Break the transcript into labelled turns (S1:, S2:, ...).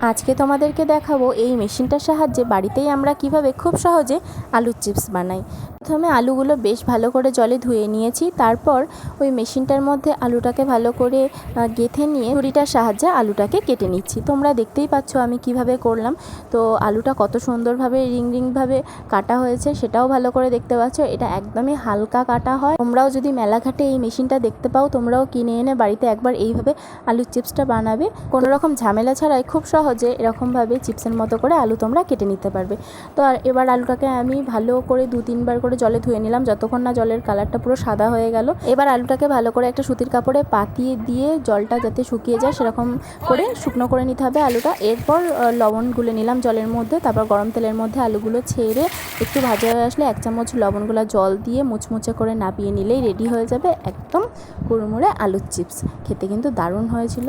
S1: আজকে তোমাদেরকে দেখাবো এই মেশিনটার সাহায্যে বাড়িতেই আমরা কীভাবে খুব সহজে আলুর চিপস বানাই। প্রথমে আলুগুলো বেশ ভালো করে জলে ধুয়ে নিয়েছি, তারপর ওই মেশিনটার মধ্যে আলুটাকে ভালো করে গেঁথে নিয়ে ছুরিটার সাহায্যে আলুটাকে কেটে নিচ্ছি। তোমরা দেখতেই পাচ্ছ আমি কীভাবে করলাম। তো আলুটা কত সুন্দরভাবে রিং রিংভাবে কাটা হয়েছে সেটাও ভালো করে দেখতে পাচ্ছ। এটা একদমই হালকা কাটা হয়। তোমরাও যদি মেলাঘাটে এই মেশিনটা দেখতে পাও, তোমরাও কিনে এনে বাড়িতে একবার এইভাবে আলুর চিপসটা বানাবে। কোনো রকম ঝামেলা ছাড়াই খুব সহজে এরকমভাবে চিপসের মতো করে আলু তোমরা কেটে নিতে পারবে। তো এবার আলুটাকে আমি ভালো করে দু তিনবার করে জলে ধুয়ে নিলাম, যতক্ষণ না জলের কালারটা পুরো সাদা হয়ে গেল। এবার আলুটাকে ভালো করে একটা সুতির কাপড়ে পাতিয়ে দিয়ে জলটা যাতে শুকিয়ে যায় সেরকম করে শুকনো করে নিতে হবে আলুটা। এরপর লবণ গুলে নিলাম জলের মধ্যে, তারপর গরম তেলের মধ্যে আলুগুলো ছেড়ে একটু ভাজা হয়ে আসলে এক চামচ লবণগুলো জল দিয়ে মুচমুচে করে নাপিয়ে নিলেই রেডি হয়ে যাবে একদম কুড়মুড়ে আলুর চিপস। খেতে কিন্তু দারুণ হয়েছিল।